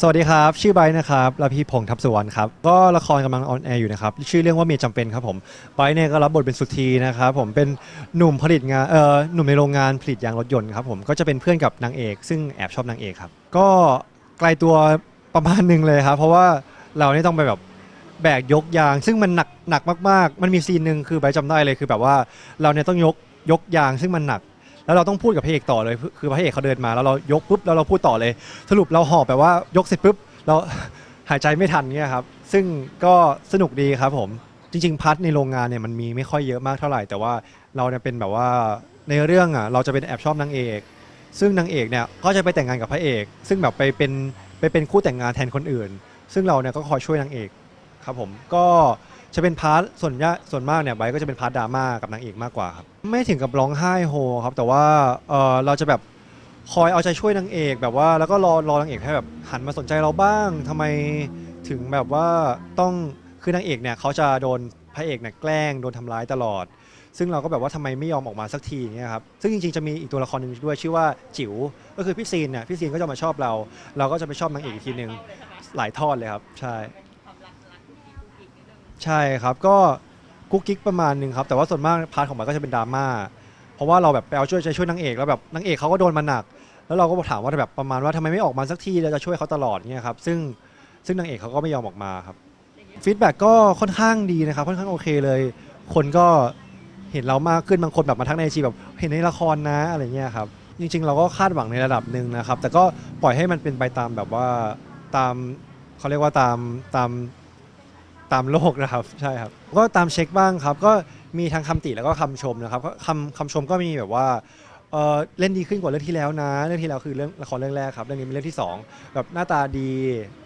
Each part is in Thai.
สวัสดีครับ ชื่อไบร์ทนะครับและพี่พงษ์ทับสุวรรณครับ ก็ละครกำลังออนแอร์อยู่นะครับ ชื่อเรื่องว่าเมียจำเป็นครับผมไบร์ทเนี่ยก็รับบทเป็นสุธีนะครับผมเป็นหนุ่มผลิตงานเอ่อหนุ่มในโรงงานผลิตยางรถยนต์ครับผมก็จะเป็นเพื่อนกับนางเอก ซึ่งแอบชอบนางเอกครับ ก็ไกลตัวประมาณหนึ่งเลยครับ เพราะว่าเราเนี่ยต้องไปแบบแบกยกยาง ซึ่งมันหนักหนักมากๆ มันมีซีนหนึ่งคือไบร์ทจำได้เลยคือแบบว่าเราเนี่ยต้องยกยกยางซึ่งมันหนัก แล้วเราต้องพูดกับพระเอกต่อเลย คือพระเอกเขาเดินมาแล้วเรายกปุ๊บแล้วเราพูดต่อเลย สรุปเราหอบแบบว่ายกเสร็จปุ๊บเราหายใจไม่ทันเนี่ยครับ ซึ่งก็สนุกดีครับผม จริง ๆพาร์ทในโรงงานเนี่ยมันมีไม่ค่อยเยอะมากเท่าไหร่ แต่ว่าเราเนี่ยเป็นแบบว่าในเรื่องอะเราจะเป็นแอบชอบนางเอก ซึ่งนางเอกเนี่ยก็จะไปแต่งงานกับพระเอก ซึ่งแบบไปเป็นไปเป็นคู่แต่งงานแทนคนอื่น ซึ่งเราเนี่ยก็คอยช่วยนางเอกครับผมก็ จะเป็นพาร์ทส่วนยะส่วนมากเนี่ยไบร์ทก็จะเป็นพาร์ทดราม่ากับนางเอกมากกว่าครับไม่ถึงกับร้องไห้โฮครับแต่ว่าเออเราจะแบบคอยเอาใจช่วยนางเอกแบบว่าแล้วก็รอรอนางเอกให้แบบหันมาสนใจเราบ้างทำไมถึงแบบว่าต้องคือนางเอกเนี่ยเขาจะโดนพระเอกเนี่ยแกล้งโดนทำร้ายตลอด ซึ่งเราก็แบบว่าทำไมไม่ยอมออกมาสักทีอย่างเงี้ยครับซึ่งจริงๆจะมีอีกตัวละครหนึ่งด้วยชื่อว่าจิ๋วก็คือพี่ซีนเนี่ยพี่ซีนก็จะมาชอบเรา เราก็จะไปชอบนางเอกอีกทีหนึ่งหลายทอดเลยครับใช่ ใช่ครับก็กุ๊กกิ๊กประมาณหนึ่งครับแต่ว่าส่วนมากพาร์ทของมันก็จะเป็นดราม่าเพราะว่าเราแบบไปเอาช่วยใจช่วยนางเอกแล้วแบบนางเอกเขาก็โดนมาหนัก แล้วเราก็ถามว่าแบบประมาณว่าทำไมไม่ออกมาสักทีเราจะช่วยเขาตลอดเนี่ยครับซึ่งซึ่งนางเอกเขาก็ไม่ยอมออกมาครับฟีดแบ็กก็ค่อนข้างดีนะครับค่อนข้างโอเคเลย คนก็เห็นเรามากขึ้นบางคนแบบมาทักในไอจีแบบเห็นในละครนะอะไรเงี้ยครับจริง ๆ เราก็คาดหวังในระดับหนึ่งนะครับ แต่ก็ปล่อยให้มันเป็นไปตามแบบว่าตามเขาเรียกว่าตามตาม ตามโลกนะครับ ใช่ครับ ก็ตามเช็คบ้างครับ ก็มีทั้งคำติแล้วก็คำชมนะครับก็คำคำชมก็มีแบบว่าเอ่อเล่นดีขึ้นกว่าเรื่องที่แล้วนะ เรื่องที่แล้วคือเรื่องละครเรื่องแรกครับเรื่องนี้เป็นเรื่องที่สองแบบหน้าตาดี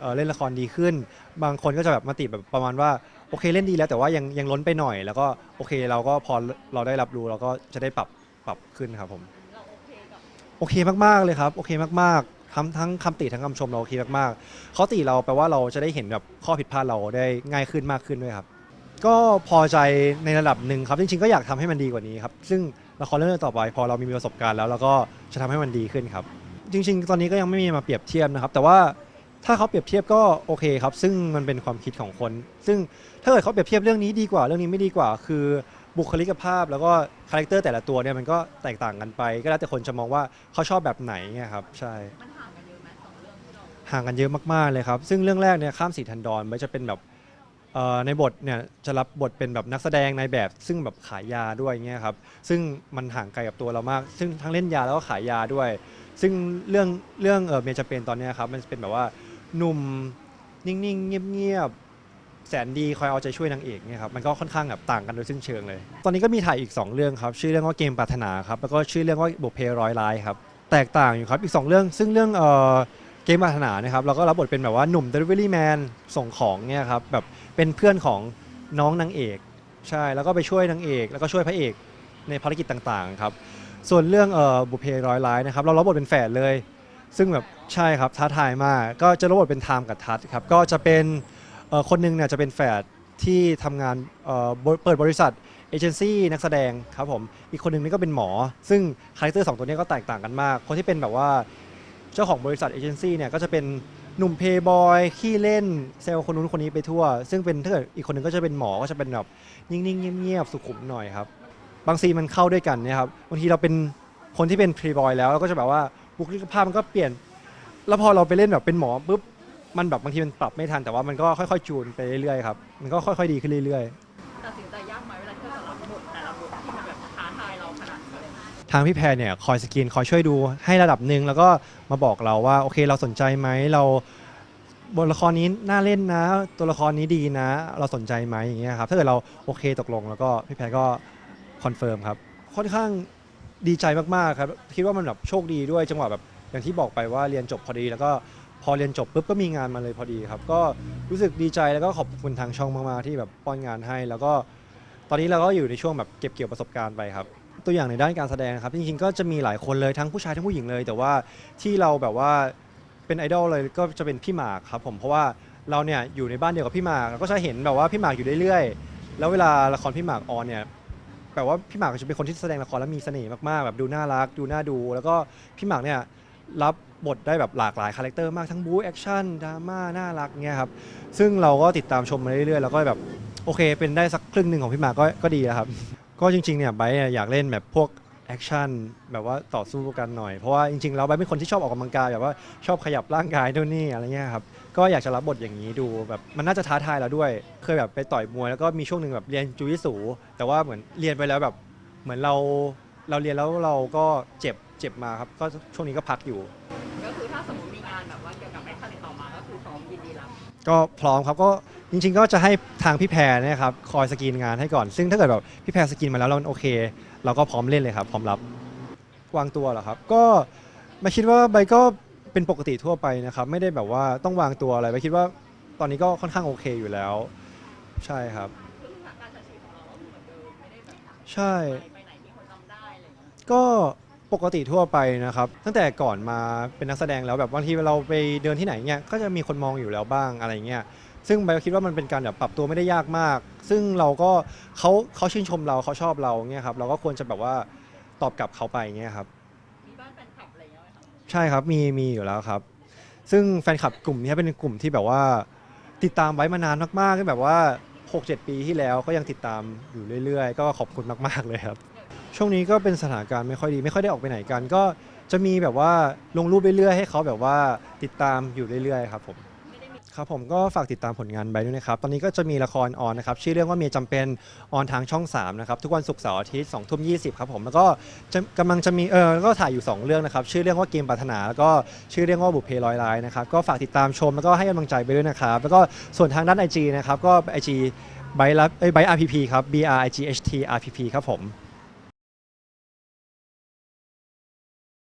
เอ่อเล่นละครดีขึ้น บางคนก็จะแบบมาติแบบประมาณว่าโอเคเล่นดีแล้วแต่ว่ายังยังล้นไปหน่อย แล้วก็โอเคเราก็พอเราได้รับรู้เราก็จะได้ปรับปรับขึ้นครับผม เราโอเคกับโอเคมากๆเลยครับ โอเคมากๆ ทั้งทั้งคำติทั้งคำชมเราโอเคมากๆเขาติเราแปลว่าเราจะได้เห็นแบบข้อผิดพลาดเราได้ง่ายขึ้นมากขึ้นด้วยครับ ก็พอใจในระดับหนึ่งครับจริงๆก็อยากทำให้มันดีกว่านี้ครับซึ่งละครเรื่องต่อไป พอเรามีประสบการณ์แล้วเราก็จะทำให้มันดีขึ้นครับ จริง ๆ ตอนนี้ก็ยังไม่มีมาเปรียบเทียบนะครับ แต่ว่าถ้าเขาเปรียบเทียบก็โอเคครับ ซึ่งมันเป็นความคิดของคน ซึ่งถ้าเกิดเขาเปรียบเทียบเรื่องนี้ดีกว่า เรื่องนี้ไม่ดีกว่า คือบุคลิกภาพแล้วก็คาแรคเตอร์แต่ละตัวเนี่ยมันก็แตกต่างกันไป ก็แล้วแต่คนจะมองว่าเขาชอบแบบไหนเงี้ยครับใช่ มัน ห่างกันเยอะมากๆเลยครับ ซึ่งเรื่องแรกเนี่ยข้ามสีทันดอนมันจะเป็นแบบเอ่อในบทเนี่ยจะรับบทเป็นแบบนักแสดงในแบบซึ่งแบบขายยาด้วยเงี้ยครับซึ่งมันห่างไกลกับตัวเรามาก ซึ่งทั้งเล่นยาแล้วก็ขายยาด้วย ซึ่งเรื่องเรื่องเออเมจะเป็นตอนเนี้ยครับมันเป็นแบบว่าหนุ่มนิ่งๆเงียบๆแสนดีคอยเอาใจช่วยนางเอกเนี่ยครับมันก็ค่อนข้างแบบต่างกันโดยสิ้นเชิงเลย ตอนนี้ก็มีถ่ายอีก 2 เรื่องครับชื่อเรื่องว่าเกมปรารถนาครับแล้วก็ชื่อเรื่องว่าบุพเพร้อยลายครับแตกต่างอยู่ครับอีก 2 เรื่อง ซึ่งเรื่องเอ่อ มปรารถนานะครับเราก็รับบทเป็นแบบว่าหนุ่ม delivery man ส่งของเนี่ยครับแบบเป็นเพื่อนของน้องนางเอก ใช่แล้วก็ไปช่วยนางเอก แล้วก็ช่วยพระเอกในภารกิจต่างๆครับส่วนเรื่องเอ่อบุพเพร้อยร้ายนะครับเรารับบทเป็นแฝดเลย ซึ่งแบบใช่ครับท้าทายมากก็จะรับบทเป็นไทม์กับทัศน์ครับก็จะเป็นเอ่อคนหนึงเนี่ยจะเป็นแฝดที่ทำงานเอ่อบเปิดบริษัทเอเจนซี่นักแสดงครับผมอีกคนหนึ่งนี่ก็เป็นหมอ ซึ่งคาแรคเตอร์สองตัวเนี้ก็แตกต่างกันมาก คนที่เป็นแบบว่า เจ้าของบริษัทเอเจนซี่เนี่ยก็จะเป็นหนุ่มเพย์บอยขี้เล่นเซลล์คนนู้นคนนี้ไปทั่ว ซึ่งเป็นถ้าเกิดอีกคนหนึ่งก็จะเป็นหมอก็จะเป็นแบบนิ่งๆเงียบๆสุขุมหน่อยครับบางซีนมันเข้าด้วยกันเนี่ยครับบางทีเราเป็นคนที่เป็นเพรีบอยแล้วเราก็จะแบบว่าบุคลิกภาพมันก็เปลี่ยน แล้วพอเราไปเล่นแบบเป็นหมอปุ๊บมันแบบบางทีมันปรับไม่ทันแต่ว่ามันก็ค่อยๆจูนไปเรื่อยๆครับมันก็ค่อยๆดีขึ้นเรื่อยตั ทางพี่แพรเนี่ยคอยสกรีนคอยช่วยดูให้ระดับหนึ่งแล้วก็มาบอกเราว่าโอเคเราสนใจไหมเราบทละครนี้น่าเล่นนะ ตัวละครนี้ดีนะ เราสนใจไหมอย่างเงี้ยครับถ้าเกิดเราโอเคตกลง แล้วก็พี่แพรก็คอนเฟิร์มครับค่อนข้างดีใจมากๆครับคิดว่ามันแบบโชคดีด้วยจังหวะแบบอย่างที่บอกไปว่าเรียนจบพอดี แล้วก็พอเรียนจบปุ๊บก็มีงานมาเลยพอดีครับ ก็รู้สึกดีใจแล้วก็ขอบคุณทางช่องมากๆที่แบบป้อนงานให้ แล้วก็ตอนนี้เราก็อยู่ในช่วงแบบเก็บเกี่ยวประสบการณ์ไปครับ ตัวอย่างในด้านการแสดงครับจริงๆก็จะมีหลายคนเลยทั้งผู้ชายทั้งผู้หญิงเลย แต่ว่าที่เราแบบว่าเป็นไอดอลเลยก็จะเป็นพี่หมากครับผมเพราะว่าเราเนี่ยอยู่ในบ้านเดียวกับพี่หมากเราก็จะเห็นแบบว่าพี่หมากอยู่เรื่อยๆแล้วเวลาละครพี่หมากออนเนี่ยแบบว่าพี่หมากจะเป็นคนที่แสดงละครแล้วมีเสน่ห์มากๆแบบดูน่ารัก ดูน่าดู แล้วก็พี่หมากเนี่ยรับบทได้แบบหลากหลายคาแรคเตอร์มากทั้งบู๊แอคชั่นดราม่าน่ารักเงี้ยครับซึ่งเราก็ติดตามชมมาเรื่อยๆแล้วก็แบบโอเค เป็นได้สักครึ่งหนึ่งของพี่หมากก็ก็ดีแล้วครับ ก็จริงๆเนี่ยไบร์ทเนี่ยอยากเล่นแบบพวกแอคชั่นแบบว่าต่อสู้กันหน่อย เพราะว่าจริงๆแล้วไบร์ทเป็นคนที่ชอบออกกำลังกายแบบว่าชอบขยับร่างกายด้วยนี่อะไรเงี้ยครับก็อยากจะรับบทอย่างนี้ดูแบบมันน่าจะท้าทายเราด้วย เคยแบบไปต่อยมวยแล้วก็มีช่วงหนึ่งแบบเรียนจูยิสูแต่ว่าเหมือนเรียนไปแล้วแบบเหมือนเราเราเรียนแล้วเราก็เจ็บเจ็บมาครับก็ช่วงนี้ก็พักอยู่ ก็คือถ้าสมมติมีงานแบบว่าเกี่ยวกับ ก็พร้อมครับก็จริงๆ ก็จะให้ทางพี่แพรเนยครับคอยสกรีนงานให้ก่อน ซึ่งถ้าเกิดแบบพี่แพรสกรีนมาแล้วเราโอเค เราก็พร้อมเล่นเลยครับ พร้อมรับวางตัวเหรอครับ ก็ไม่คิดว่าใบก็เป็นปกติทั่วไปนะครับ ไม่ได้แบบว่าต้องวางตัวอะไรใบคิดว่าตอนนี้ก็ค่อนข้างโอเคอยู่แล้ว ใช่ครับคือการใช้ชีวิตของเราก็ ปกติทั่วไปนะครับ ตั้งแต่ก่อนมาเป็นนักแสดงแล้วแบบบางทีเราไปเดินที่ไหนเนี่ยก็จะมีคนมองอยู่แล้วบ้างอะไรเงี้ยซึ่งใบคิดว่ามันเป็นการแบบปรับตัวไม่ได้ยากมาก ซึ่งเราก็เขาเขาชื่นชมเราเขาชอบเราเงี้ยครับเราก็ควรจะแบบว่าตอบกลับเขาไปเงี้ยครับมีบ้านแฟนคลับอะไรเงี้ยไหมคะใช่ครับมีมีอยู่แล้วครับ ซึ่งแฟนคลับกลุ่มนี้เป็นกลุ่มที่แบบว่า ติดตามไว้มานานมากๆก็แบบว่า 6-7 ปีที่แล้วก็ยังติดตามอยู่เรื่อย ๆ ก็ขอบคุณมาก ๆเลยครับ ช่วงนี้ก็เป็นสถานการณ์ไม่ค่อยดี ไม่ค่อยได้ออกไปไหนกัน ก็จะมีแบบว่าลงรูปเรื่อยๆให้เขาแบบว่าติดตามอยู่เรื่อยๆครับผมครับผมก็ฝากติดตามผลงานไปด้วยนะครับ ตอนนี้ก็จะมีละครออนนะครับ ชื่อเรื่องว่าเมียจำเป็นออนทางช่อง 3 นะครับ ทุกวันศุกร์เสาร์อาทิตย์2ทุ่ม20 ครับผม แล้วก็จะกำลังจะมีเออแล้วก็ถ่ายอยู่ 2 เรื่องนะครับ ชื่อเรื่องว่าเกมปรารถนา แล้วก็ชื่อเรื่องว่าบุพเพลอยร้ายนะครับ ก็ฝากติดตามชมแล้วก็ให้กำลังใจไปด้วยนะครับ แล้วก็ส่วนทางด้าน IG นะครับ ก็ IG ไบรับไบอาร์พีพีครับ B R I G H T R P P ครับผม